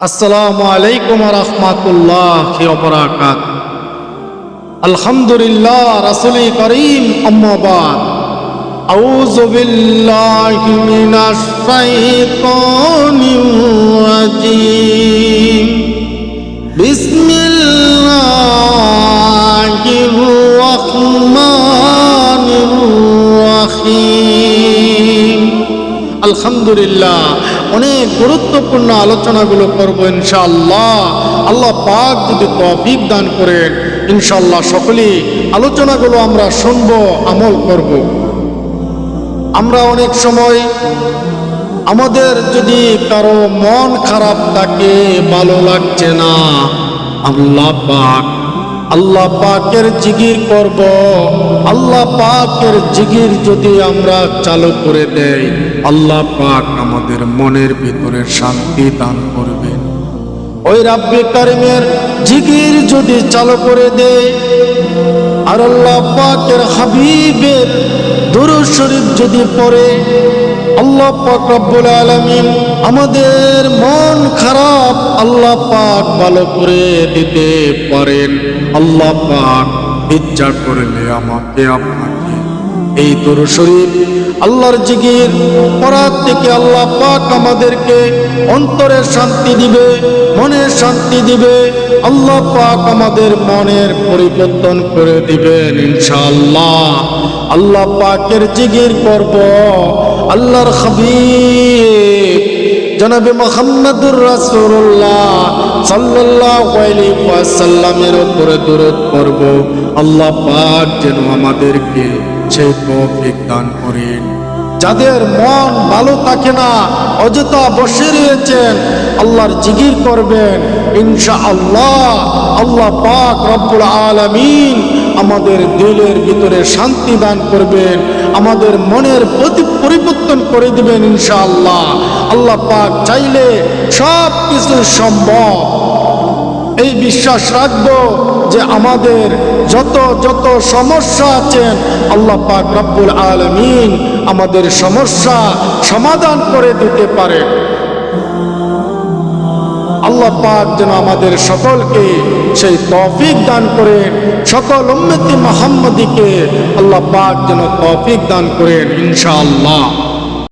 আসসালামু আলাইকুম রহমাতুল্লাহ অবরাকাত আলহামদুলিল্লাহ রাসুলি করিম আম্মাবাদ أعوذ بالله من الشيطان الرجيم আলহামদুলিল্লাহ। অনেক গুরুত্বপূর্ণ আলোচনাগুলো করব ইনশাআল্লাহ। আল্লাহ পাক যদি তৌফিক দান করেন, ইনশাআল্লাহ সকলেই আলোচনাগুলো আমরা শুনব, আমল করব। আমরা অনেক সময় আমাদের যদি কারও মন খারাপ থাকে, ভালো লাগছে না, আল্লাহ পাক আল্লাহ পাকের জিগির করব। আল্লাহ পাকের জিগির যদি আমরা চালু করে দেই, আল্লাহ পাক আমাদের মনের ভিতরে শান্তি দান করবে। ওই রাব্বি কারিমের জিগির যদি চালু করে দেয় আর আল্লাহ পাকের হাবিবের দুরূদ শরীফ যদি পড়ে আল্লাহ পাক রব্বুল আলামিন আমাদের মন খারাপ আল্লাহ পাক ভালো করে দিতে পারেন। আল্লাহ পাক ইচ্ছা করলে আমাকে, আপনাকে। এই দুরূদ শরীফ আল্লাহর জিকির পড়ার থেকে আল্লাহ পাক আমাদেরকে অন্তরের শান্তি দিবে মনের শান্তি দিবে। আল্লাহ পাক আমাদের মনের পরিবর্তন করে দিবেন ইনশাআল্লাহ। আল্লাহ পাকের জিকির করব আল্লাহর হাবিব, জনাবে মোহাম্মদুর রাসূলুল্লাহ সাল্লাল্লাহু আলাইহি ওয়াসাল্লামের উপরে দরুদ করব আল্লাহ পাক যেন আমাদেরকে সেই তৌফিক দান করেন। যাদের মন ভালো থাকে না, অযথা বসে রয়েছেন, আল্লাহর জিকির করবেন। ইনশাআল্লাহ, আল্লাহ পাক রব্বুল আলামিন আমাদের দিলের ভিতরে শান্তি দান করবেন, আমাদের মনের প্রতি পরিবর্তন করে দিবেন ইনশাআল্লাহ। আল্লাহ পাক চাইলে সব কিছু সম্ভব। এই বিশ্বাস রাখব যে আমাদের যত যত সমস্যা আছেন, আল্লাহ পাক রব্বুল আলমিন আমাদের সমস্যা সমাধান করে দিতে পারে আল্লাহ পাক যেন আমাদের সকলকে সেই তৌফিক দান করেন, সকল উম্মতি মোহাম্মদীকে আল্লাহ পাক যেন তৌফিক দান করেন, ইনশাআল্লাহ।